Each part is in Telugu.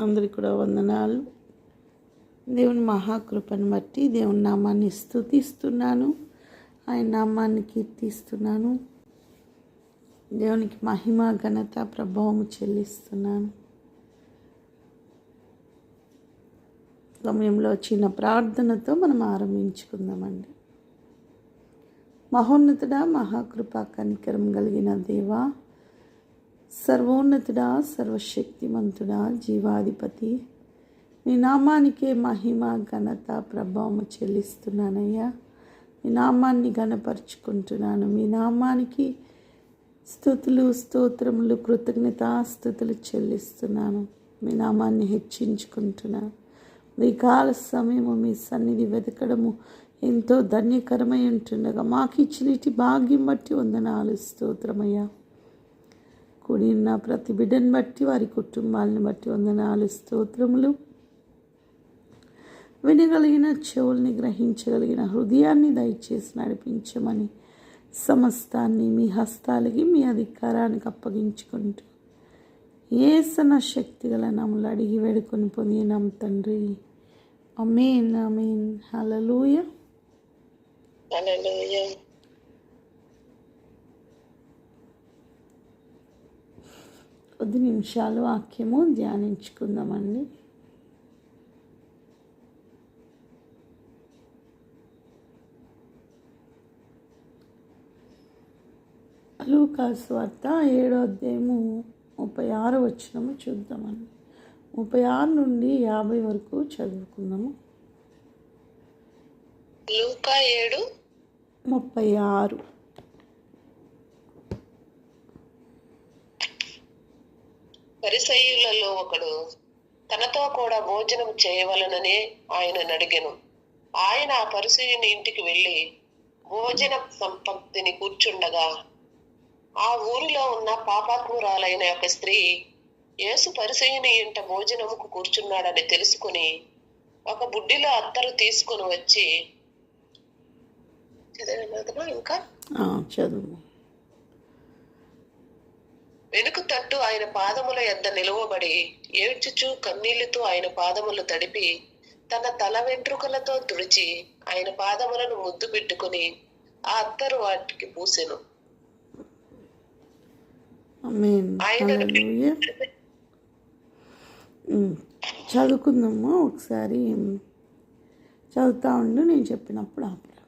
అందరికి కూడా వందనాలు. దేవుని మహాకృపను బట్టి దేవుని నామాన్ని స్థుతిస్తున్నాను. ఆయన నామాన్ని కీర్తిస్తున్నాను. దేవునికి మహిమ ఘనత ప్రభావం చెల్లిస్తున్నాను. సమయంలో చిన్న ప్రార్థనతో మనం ఆరంభించుకుందామండి. మహోన్నతుడా మహాకృప కనికరం కలిగిన దేవా సర్వోన్నతుడా సర్వశక్తిమంతుడా జీవాధిపతి. నీ నామానికే మహిమ ఘనత ప్రభావం చెల్లిస్తున్నానయ్యా. మీ నామాన్ని ఘనపరుచుకుంటున్నాను. మీ నామానికి స్థుతులు స్తోత్రములు కృతజ్ఞత స్థుతులు చెల్లిస్తున్నాను. మీ నామాన్ని హెచ్చించుకుంటున్నాను. మీ కాల సమయము మీ సన్నిధి వెతకడము ఎంతో ధన్యకరమై ఉంటుండగా మాకు ఇచ్చినటి భాగ్యం బట్టి వందనాలు స్తోత్రమయ్యా. కూడిన నా ప్రతి బిడ్డను బట్టి వారి కుటుంబాలను బట్టి వందనాలు స్తోత్రములు. వినగలిగిన చెవుల్ని గ్రహించగలిగిన హృదయాన్ని దయచేసి నడిపించమని సమస్తాన్ని మీ హస్తాలకి మీ అధికారానికి అప్పగించుకుంటూ ఏసన శక్తి గల నమ్ములు అడిగి వేడుకొని పొందినాం తండ్రి. అమేన్ అమేన్ హలలుయ హల్లెలూయా. కొద్ది నిమిషాలు వాక్యము ధ్యానించుకుందామండి. లూకాస్ వార్త ఏడో అధ్యాయము ముప్పై ఆరు వచ్చినము చూద్దామండి. ముప్పై ఆరు నుండి యాభై వరకు చదువుకుందాము. లూకా ఏడు ముప్పై ఆరు. పరిసయులలో ఒకడు తనతో కూడా భోజనం చేయవలననే ఆయన అడిగెను. ఆయన ఆ పరిసయుని ఇంటికి వెళ్ళి భోజన సంపత్తిని కూర్చుండగా ఆ ఊరిలో ఉన్న పాపాత్మురాలైన ఒక స్త్రీ యేసు పరిసయుని ఇంట భోజనముకు కూర్చున్నాడని తెలుసుకుని ఒక బుడ్డిలో అత్తరు తీసుకుని వచ్చి చదివినదా ఇంకా? చదువు. వెనుక తట్టు ఆయన పాదముల యొద్ద నిలువబడి ఏడ్చుచు కన్నీళ్ళతో ఆయన పాదములు తడిపి తన తల వెంట్రుకలతో తుడిచి ఆయన పాదములను ముద్దు పెట్టుకుని ఆ అత్తరు వాటికి పూసెను. ఆయన హల్లెలూయా. ఉమ్, చదువుకుందాము ఒకసారి? చదువుతా ఉండు నేను చెప్పినప్పుడు ఆపరా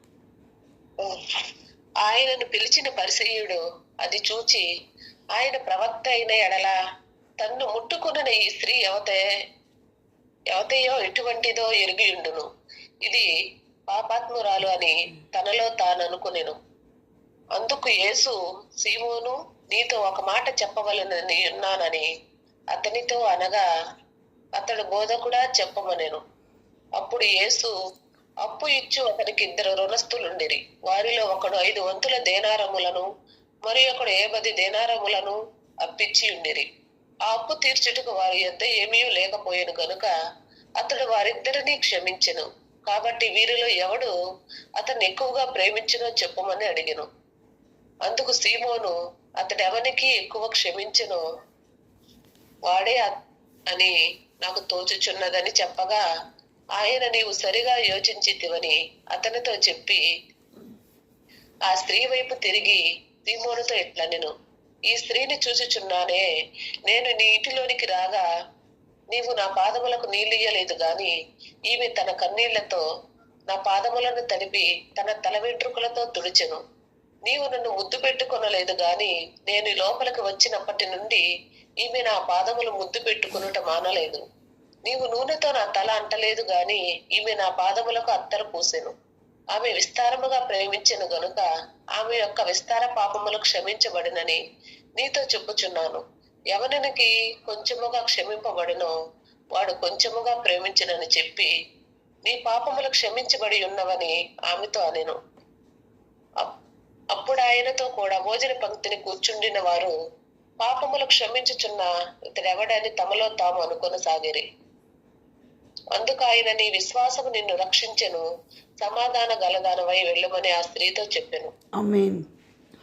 ఆయనను పిలిచిన పరిసయ్యుడు అది చూచి ఆయన ప్రవక్త అయిన ఎడల తన్ను ముట్టుకున్న ఈ స్త్రీ ఎవతే ఎవతయో ఎటువంటిదో ఎరిగియుండును ఇది పాపాత్మురాలు అని తనలో తాను అనుకునేను. అందుకు యేసు సీమోను నీతో ఒక మాట చెప్పవలనని ఉన్నానని అతనితో అనగా అతడు బోధకుడా చెప్పమనేను. అప్పుడు యేసు అప్పు ఇచ్చు అతనికి ఇద్దరు రుణస్థులుండిరి. వారిలో ఒకడు ఐదు వంతుల దేనారములను మరి ఒకడు ఏ పది దేనారములను అప్పిచ్చి ఉండిరి? ఆ అప్పు తీర్చుటకు వారి యొద్ద ఏమీ లేకపోయాను గనుక అతడు వారిద్దరినీ క్షమించెను. కాబట్టి వీరిలో ఎవడు అతన్ని ఎక్కువగా ప్రేమించునో చెప్పమని అడిగను. అందుకు సీమోను అతడు ఎవరికి ఎక్కువ క్షమించెనో వాడే అని నాకు తోచుచున్నదని చెప్పగా ఆయన నీవు సరిగా యోచించితివని అతనితో చెప్పి ఆ స్త్రీ వైపు తిరిగి సీమోనుతో ఇట్లా నేను? ఈ స్త్రీని చూచిచున్నానే నేను నీ ఇంటిలోనికి రాగా నీవు నా పాదములకు నీళ్ళియ్యలేదు గాని ఈమె తన కన్నీళ్ళతో నా పాదములను తడిపి తన తల వెంట్రుకలతో తుడిచెను. నీవు నన్ను ముద్దు పెట్టుకొనలేదు గాని నేను లోపలికి వచ్చినప్పటి నుండి ఈమె నా పాదములు ముద్దు పెట్టుకునుట మానలేదు. నీవు నూనెతో నా తల అంటలేదు గాని ఈమె నా పాదములకు అత్తరు పూసెను. ఆమె విస్తారముగా ప్రేమించెను గనుక ఆమె యొక్క విస్తార పాపములు క్షమించబడినని నీతో చెప్పుచున్నాను. ఎవరికి కొంచెముగా క్షమింపబడినో వాడు కొంచెముగా ప్రేమించినని చెప్పి నీ పాపములు క్షమించబడి ఉన్నవని ఆమెతో అనెను. అప్పుడు ఆయనతో కూడా భోజన పంక్తిని కూర్చుండిన వారు పాపములు క్షమించుచున్న ఇతడెవడని తమలో తాము అనుకొనసాగిరి. అందుకు ఆయన నీ విశ్వాసము నిన్ను రక్షించెను. సమాధాన గలదానవై వెళ్ళమని ఆ స్త్రీతో చెప్పాను. అమేన్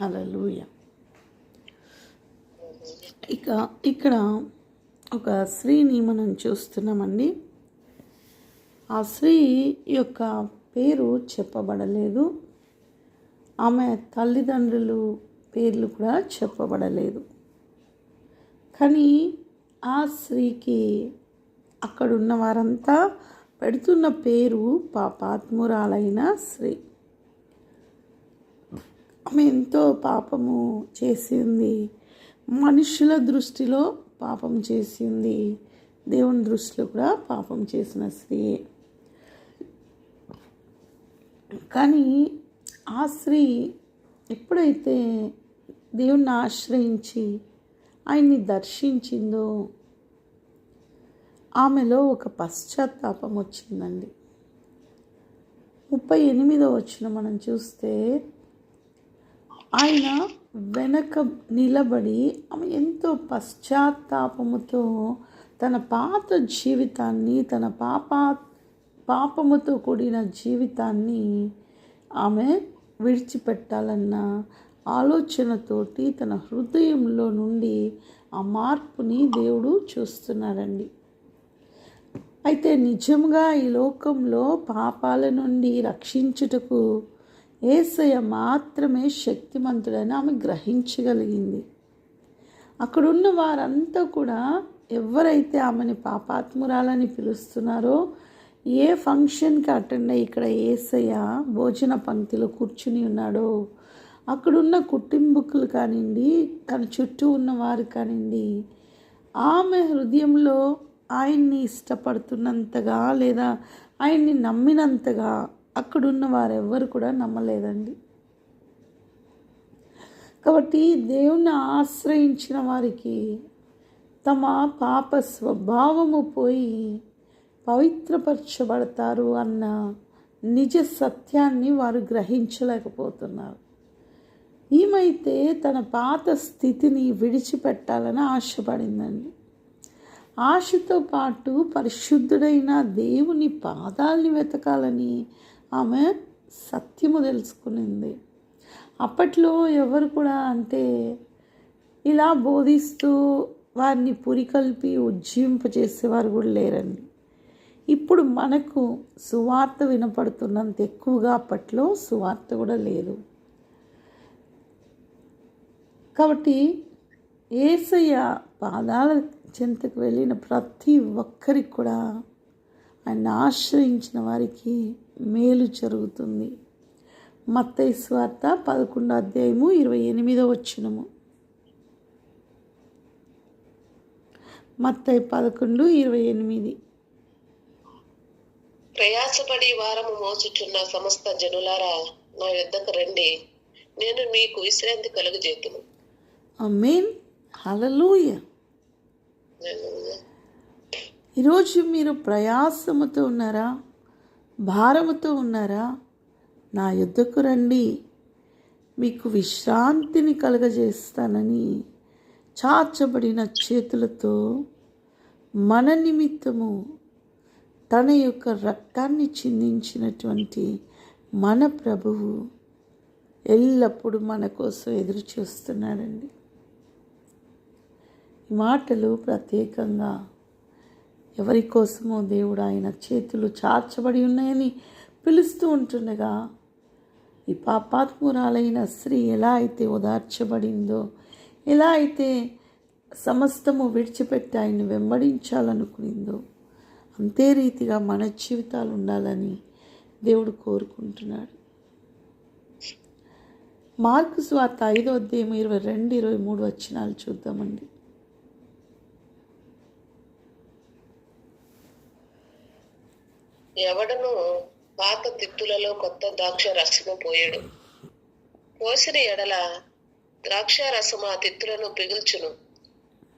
హల్లెలూయా. ఇక ఇక్కడ ఒక స్త్రీని మనం చూస్తున్నామండి. ఆ స్త్రీ యొక్క పేరు చెప్పబడలేదు. ఆమె తల్లిదండ్రులు పేర్లు కూడా చెప్పబడలేదు. కానీ ఆ స్త్రీకి అక్కడున్న వారంతా పెడుతున్న పేరు పాపాత్మురాలైన స్త్రీ ఆమె ఎంతో పాపము చేసింది. మనుషుల దృష్టిలో పాపం చేసింది. దేవుని దృష్టిలో కూడా పాపం చేసిన స్త్రీ. కానీ ఆ స్త్రీ ఎప్పుడైతే దేవుణ్ణి ఆశ్రయించి ఆయన్ని దర్శించిందో ఆమెలో ఒక పశ్చాత్తాపం వచ్చిందండి. ముప్పై ఎనిమిదో వచ్చిన మనం చూస్తే ఆయన వెనక నిలబడి ఆమె ఎంతో పశ్చాత్తాపముతో తన పాత జీవితాన్ని తన పాప పాపముతో కూడిన జీవితాన్ని ఆమె విడిచిపెట్టాలన్న ఆలోచనతోటి తన హృదయంలో నుండి ఆ మార్పుని దేవుడు చూస్తున్నారండి. అయితే నిజంగా ఈ లోకంలో పాపాల నుండి రక్షించుటకు ఏసయ్య మాత్రమే శక్తిమంతుడని ఆమె గ్రహించగలిగింది. అక్కడున్న వారంతా కూడా ఎవరైతే ఆమెని పాపాత్మురాలని పిలుస్తున్నారో ఏ ఫంక్షన్కి అటెండ్ అయ్యి ఇక్కడ ఏసయ్య భోజన పంక్తిలో కూర్చుని ఉన్నాడో అక్కడున్న కుటుంబకులు కానివ్వండి తన చుట్టూ ఉన్న వారు కానివ్వండి ఆమె హృదయంలో ఆయన్ని ఇష్టపడుతున్నంతగా లేదా ఆయన్ని నమ్మినంతగా అక్కడున్న వారెవ్వరు కూడా నమ్మలేదండి. కాబట్టి దేవుణ్ణి ఆశ్రయించిన వారికి తమ పాప స్వభావము పోయి పవిత్రపరచబడతారు అన్న నిజ సత్యాన్ని వారు గ్రహించలేకపోతున్నారు. ఈమైతే తన పాత స్థితిని విడిచిపెట్టాలని ఆశపడిందండి. ఆశతో పాటు పరిశుద్ధుడైన దేవుని పాదాలని వెతకాలని ఆమె సత్యము తెలుసుకునింది. అప్పట్లో ఎవరు కూడా అంటే ఇలా బోధిస్తూ వారిని పురికల్పి ఉజ్జీంపజేసేవారు కూడా లేరండి. ఇప్పుడు మనకు సువార్త వినపడుతున్నంత ఎక్కువగా అప్పట్లో సువార్త కూడా లేదు. కాబట్టి ఏసయ్య పాదాల చెంతకు వెళ్ళిన ప్రతి ఒక్కరికి కూడా ఆయన ఆశ్రయించిన వారికి మేలు జరుగుతుంది. మత్తయి స్వార్త పదకొండో అధ్యాయము ఇరవై ఎనిమిదో వచ్చినము మత్తయి పదకొండు ఇరవై ఎనిమిది. ప్రయాసపడి వారము మోసుచున్న సమస్త జనులారా నా యుద్ధకు రండి. నేను మీకు విశ్రాంతి కలుగజేతును. అమేన్ హలలుయ ఈరోజు మీరు ప్రయాసముతో ఉన్నారా? భారముతో ఉన్నారా? నా యుద్ధకు రండి. మీకు విశ్రాంతిని కలగజేస్తానని చాచబడిన చేతులతో మన నిమిత్తము తన యొక్క రక్తాన్ని చిందించినటువంటి మన ప్రభువు ఎల్లప్పుడూ మన కోసం ఎదురు చూస్తున్నాడండి మాటలు ప్రత్యేకంగా ఎవరి కోసమో దేవుడు ఆయన చేతులు చార్చబడి ఉన్నాయని పిలుస్తూ ఉంటుండగా ఈ పాపాత్మురాలైన స్త్రీ ఎలా అయితే ఓదార్చబడిందో ఎలా అయితే సమస్తము విడిచిపెట్టి ఆయన వెంబడించాలనుకునిందో అంతే రీతిగా మన జీవితాలు ఉండాలని దేవుడు కోరుకుంటున్నాడు. మార్కు స్వార్త ఐదో అధ్యాయం ఇరవై రెండు ఇరవై మూడు వచ్చినాలు చూద్దామండి. ఎవడను పాత తిత్తులలో కొత్త ద్రాక్ష రసము పోయడు. పోసిన ఎడల ద్రాక్ష రసము ఆ తిత్తులను పిగుల్చును.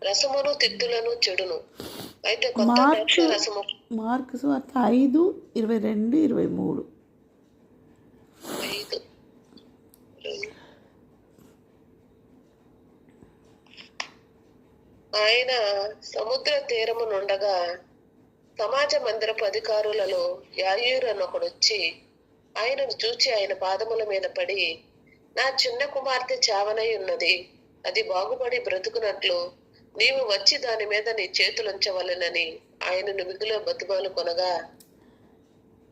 రసమును తిత్తులను చెడును. అయితే కొత్త ద్రాక్ష రసము మార్కు స్వార్త ఐదు ఇరవై రెండు ఇరవై మూడు. ఐదు. ఆయన సముద్ర తీరము నుండగా సమాజ మందిరపు అధికారులలో యాయూరు అని ఒకడొచ్చి ఆయనను చూచి ఆయన పాదముల మీద పడి నా చిన్న కుమార్తె చావనై ఉన్నది. అది బాగుపడి బ్రతుకున్నట్లు నీవు వచ్చి దాని మీద నీ చేతులుంచవలెనని ఆయనను మిగులో బతుమాలు కొనగా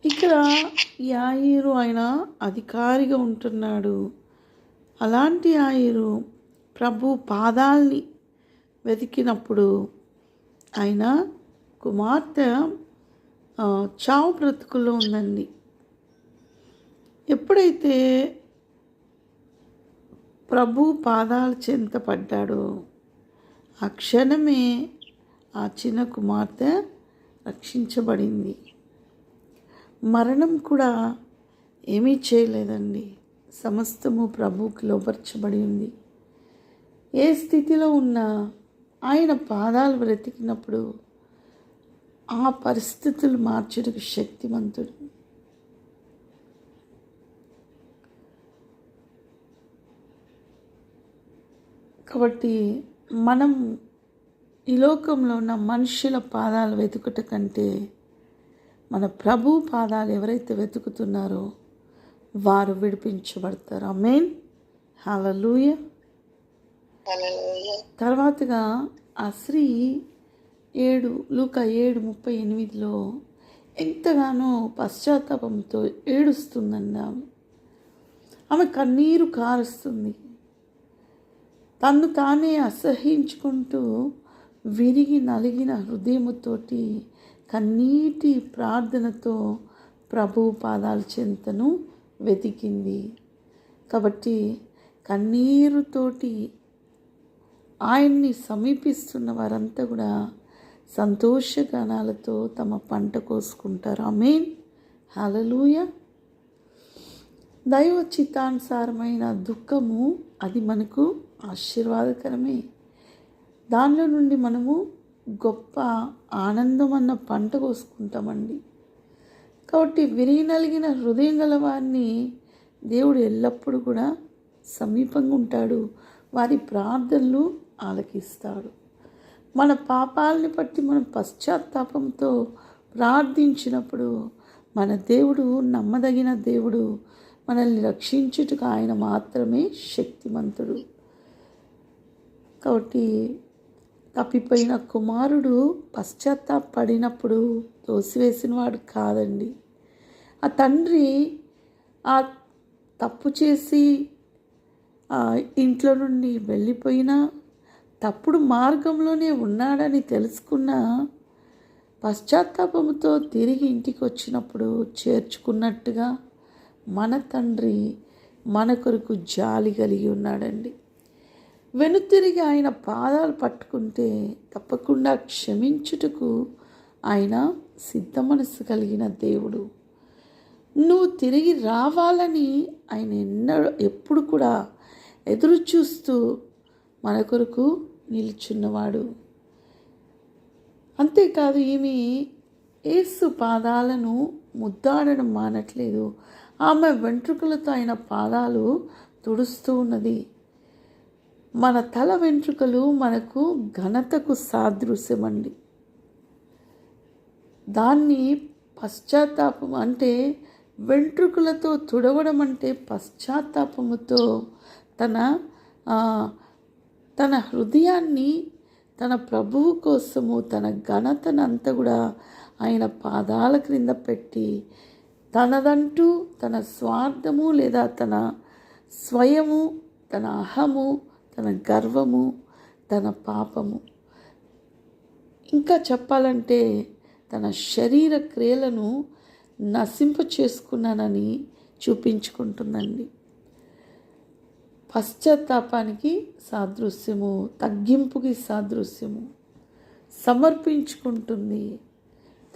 ఇక్కడ యాయిరు ఆయన అధికారిగా ఉంటున్నాడు. అలాంటి యాయిరు ప్రభు పాదాల్ని వెతికినప్పుడు ఆయన కుమార్తె చావు బ్రతుకుల్లో ఉందండి. ఎప్పుడైతే ప్రభు పాదాల చెంత పడ్డాడో ఆ క్షణమే ఆ చిన్న కుమార్తె రక్షించబడింది. మరణం కూడా ఏమీ చేయలేదండి. సమస్తము ప్రభుకి లోపరచబడి ఉంది. ఏ స్థితిలో ఉన్నా ఆయన పాదాలు బ్రతికినప్పుడు ఆ పరిస్థితులు మార్చుటకు శక్తిమంతుడు. కాబట్టి మనం ఈ లోకంలో ఉన్న మనుషుల పాదాలు వెతుకుట కంటే మన ప్రభు పాదాలు ఎవరైతే వెతుకుతున్నారో వారు విడిపించబడతారు. అమేన్ హల్లెలూయ హల్లెలూయా. తర్వాతగా ఆ స్త్రీ ఏడు లూక ఏడు ముప్పై ఎనిమిదిలో ఎంతగానో పశ్చాత్తాపంతో ఏడుస్తుందండి ఆమె ఆమె కన్నీరు కారుస్తుంది. తన్ను తానే అసహించుకుంటూ విరిగి నలిగిన హృదయముతోటి కన్నీటి ప్రార్థనతో ప్రభు పాదాల చెంతను వెతికింది. కాబట్టి కన్నీరుతోటి ఆయన్ని సమీపిస్తున్న వారంతా కూడా సంతోష గణాలతో తమ పంట కోసుకుంటారు. అమేన్ హలలుయ దైవ చిత్తానుసారమైన దుఃఖము అది మనకు ఆశీర్వాదకరమే. దానిలో నుండి మనము గొప్ప ఆనందం అన్న పంట కోసుకుంటామండి. కాబట్టి విరిగినలిగిన హృదయం గల వారిని దేవుడు ఎల్లప్పుడూ కూడా సమీపంగా ఉంటాడు. వారి ప్రార్థనలు ఆలకిస్తాడు. మన పాపాలని బట్టి మనం పశ్చాత్తాపంతో ప్రార్థించినప్పుడు మన దేవుడు నమ్మదగిన దేవుడు మనల్ని రక్షించుటకు ఆయన మాత్రమే శక్తిమంతుడు. కాబట్టి తప్పిపోయిన కుమారుడు పశ్చాత్తాపడినప్పుడు తోసివేసిన వాడు కాదండి. ఆ తండ్రి ఆ తప్పు చేసి ఆ ఇంట్లో నుండి వెళ్ళిపోయినా తప్పుడు మార్గంలోనే ఉన్నాడని తెలుసుకున్న పశ్చాత్తాపంతో తిరిగి ఇంటికి వచ్చినప్పుడు చేర్చుకున్నట్టుగా మన తండ్రి మన కొరకు జాలి కలిగి ఉన్నాడండి. వెనుతిరిగి ఆయన పాదాలు పట్టుకుంటే తప్పకుండా క్షమించుటకు ఆయన సిద్ధ మనసు కలిగిన దేవుడు. నువ్వు తిరిగి రావాలని ఆయన ఎన్నడూ ఎప్పుడు కూడా ఎదురు చూస్తూ మన కొరకు నిలుచున్నవాడు. అంతేకాదు ఈమె ఏసు పాదాలను ముద్దాడడం మానట్లేదు. ఆమె వెంట్రుకలతో ఆయన పాదాలు తుడుస్తూ ఉన్నది. మన తల వెంట్రుకలు మనకు ఘనతకు సాదృశ్యమండి. దాన్ని పశ్చాత్తాపం అంటే వెంట్రుకలతో తుడవడం అంటే పశ్చాత్తాపముతో తన తన హృదయాన్ని తన ప్రభువు కోసము తన ఘనతనంతా కూడా ఆయన పాదాల క్రింద పెట్టి తనదంటూ తన స్వార్థము లేదా తన స్వయము తన అహము తన గర్వము తన పాపము. ఇంకా చెప్పాలంటే తన శరీర క్రియలను నశింప చేసుకున్నానని చూపించుకుంటుందండి. పశ్చాత్తాపానికి సాదృశ్యము తగ్గింపుకి సాదృశ్యము. సమర్పించుకుంటుంది.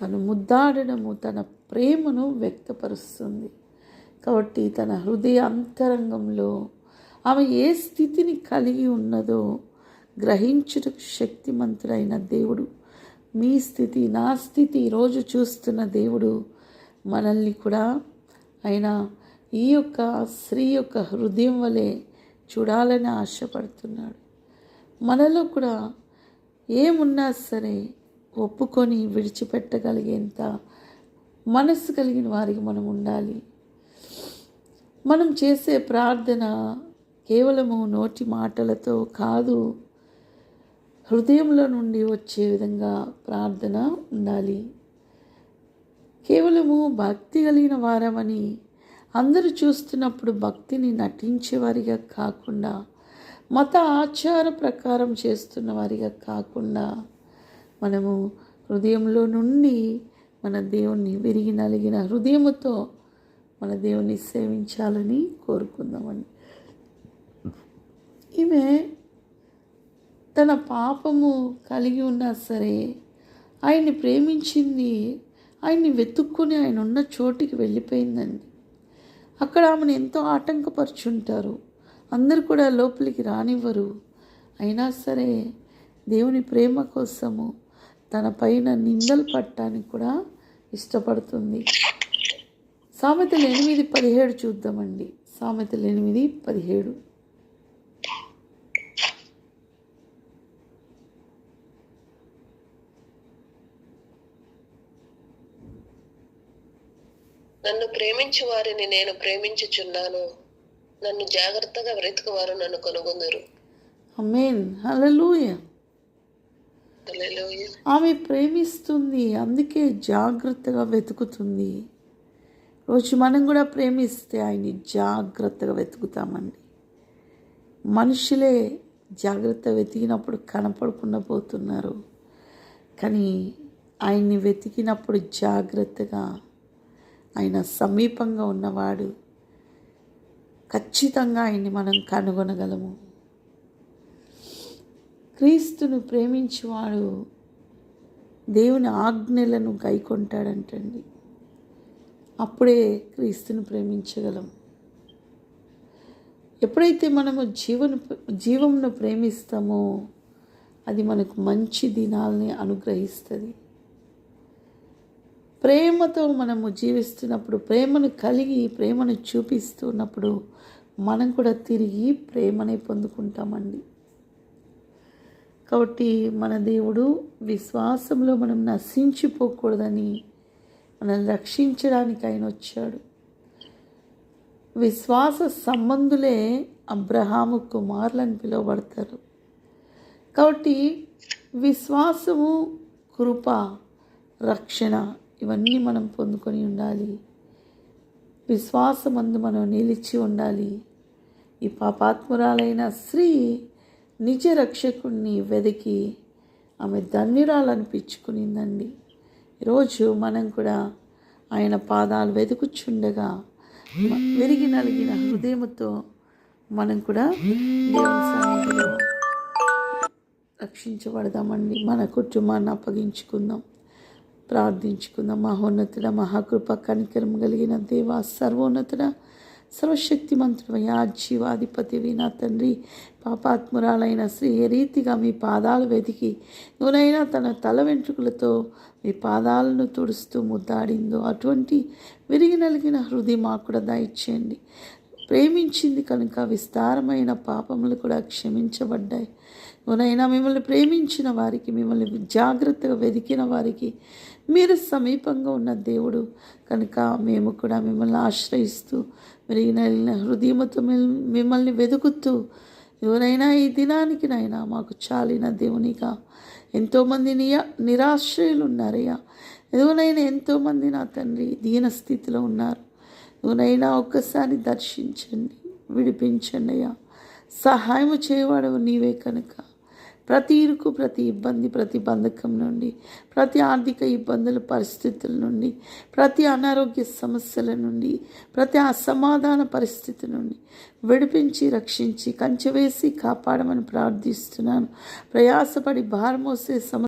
తను ముద్దాడడము తన ప్రేమను వ్యక్తపరుస్తుంది. కాబట్టి తన హృదయ అంతరంగంలో ఆమె ఏ స్థితిని కలిగి ఉన్నదో గ్రహించుటకు శక్తిమంతుడైన దేవుడు. మీ స్థితి నా స్థితి ఈరోజు చూస్తున్న దేవుడు మనల్ని కూడా ఆయన ఈ యొక్క స్త్రీ యొక్క హృదయం వలె చూడాలని ఆశపడుతున్నాడు. మనలో కూడా ఏమున్నా సరే ఒప్పుకొని విడిచిపెట్టగలిగేంత మనస్సు కలిగిన వారికి మనం ఉండాలి. మనం చేసే ప్రార్థన కేవలము నోటి మాటలతో కాదు హృదయంలో నుండి వచ్చే విధంగా ప్రార్థన ఉండాలి. కేవలము భక్తి కలిగిన వారమని అందరూ చూస్తున్నప్పుడు భక్తిని నటించేవారిగా కాకుండా మత ఆచార ప్రకారం చేస్తున్న వారిగా కాకుండా మనము హృదయంలో నుండి మన దేవుణ్ణి విరిగి నలిగిన హృదయముతో మన దేవుణ్ణి సేవించాలని కోరుకుందామండి. ఈమె తన పాపము కలిగి ఉన్నా సరే ఆయన్ని ప్రేమించింది ఆయన్ని వెతుక్కొని ఆయన ఉన్న చోటికి వెళ్ళిపోయిందండి. అక్కడ ఆమెను ఎంతో ఆటంకపరుచుంటారు. అందరు కూడా లోపలికి రానివ్వరు. అయినా సరే దేవుని ప్రేమ కోసము తన పైన నిందలు పట్టడానికి కూడా ఇష్టపడుతుంది. సామెతలు ఎనిమిది పదిహేడు చూద్దామండి. సామెతలు ఎనిమిది పదిహేడు నన్ను ప్రేమించు వారిని నేను ప్రేమించుచున్నాను. నన్ను జాగ్రత్తగా బ్రతుకువారు నన్ను కనుగొందరు. అమేన్. ఆమె ప్రేమిస్తుంది. అందుకే జాగ్రత్తగా వెతుకుతుంది. రోజు మనం కూడా ప్రేమిస్తే ఆయన్ని జాగ్రత్తగా వెతుకుతామండి. మనుషులే జాగ్రత్త వెతికినప్పుడు కనపడకుండా పోతున్నారు. కానీ ఆయన్ని వెతికినప్పుడు జాగ్రత్తగా ఆయన సమీపంగా ఉన్నవాడు. ఖచ్చితంగా ఆయన్ని మనం కనుగొనగలము. క్రీస్తును ప్రేమించేవాడు దేవుని ఆజ్ఞలను గైకొంటాడంటండి. అప్పుడే క్రీస్తును ప్రేమించగలం. ఎప్పుడైతే మనము జీవను జీవంను ప్రేమిస్తామో అది మనకు మంచి దినాలని అనుగ్రహిస్తుంది. ప్రేమతో మనము జీవిస్తున్నప్పుడు ప్రేమను కలిగి ప్రేమను చూపిస్తున్నప్పుడు మనం కూడా తిరిగి ప్రేమనే పొందుకుంటామండి. కాబట్టి మన దేవుడు విశ్వాసంలో మనం నశించిపోకూడదని మనల్ని రక్షించడానికి ఆయన వచ్చాడు. విశ్వాస సంబంధులే అబ్రహాము కుమారులని పిలువబడతారు. కాబట్టి విశ్వాసము కృప రక్షణ ఇవన్నీ మనం పొందుకొని ఉండాలి. విశ్వాసమందు మనం నిలిచి ఉండాలి. ఈ పాపాత్మురాలైన స్త్రీ నిజ రక్షకుణ్ణి వెతికి ఆమె ధన్యురాలనిపించుకునిందండి. ఈరోజు మనం కూడా ఆయన పాదాలు వెతుకుచుండగా విరిగి నలిగిన హృదయముతో మనం కూడా దేవుని సన్నిధిలో రక్షించబడదామండి. మన కుటుంబాన్ని అప్పగించుకుందాం. ప్రార్థించుకుందాం. మహోన్నతుడ మహాకృప కనికరం కలిగిన దేవ సర్వోన్నతుడ సర్వశక్తిమంతుడయ్యా జీవాధిపతివి నా తండ్రి పాపాత్మురాలైన స్త్రీ ఏ రీతిగా మీ పాదాలు వెతికి నూనైనా తన తల వెంట్రుకలతో మీ పాదాలను తుడుస్తూ ముద్దాడిందో అటువంటి విరిగి నలిగిన హృది మాకు కూడా దయచేయండి. ప్రేమించింది కనుక విస్తారమైన పాపములు కూడా క్షమించబడ్డాయి. నూనైనా మిమ్మల్ని ప్రేమించిన వారికి మిమ్మల్ని జాగ్రత్తగా వెతికిన వారికి మీరు సమీపంగా ఉన్న దేవుడు. కనుక మేము కూడా మిమ్మల్ని ఆశ్రయిస్తూ మెరిగిన హృదయముతో మిల్- మిమ్మల్ని వెతుకుతూ ఎవరైనా ఈ దినానికి నైనా మాకు చాలిన దేవునిగా ఎంతోమంది నియా నిరాశ్రయులు ఉన్నారయ్యా ఎవరైనా ఎంతోమంది నా తండ్రి దీన స్థితిలో ఉన్నారు. ఎవరైనా ఒక్కసారి దర్శించండి విడిపించండి అయ్యా. సహాయం చేయవాడవు నీవే కనుక. ప్రతి ఇరుకు ప్రతి ఇబ్బంది ప్రతి బంధకం నుండి ప్రతి ఆర్థిక ఇబ్బందుల పరిస్థితుల నుండి ప్రతి అనారోగ్య సమస్యల నుండి ప్రతి అసమాధాన పరిస్థితి నుండి విడిపించి రక్షించి కంచె వేసి కాపాడమని ప్రార్థిస్తున్నాను. ప్రయాసపడి భారమోసే సమ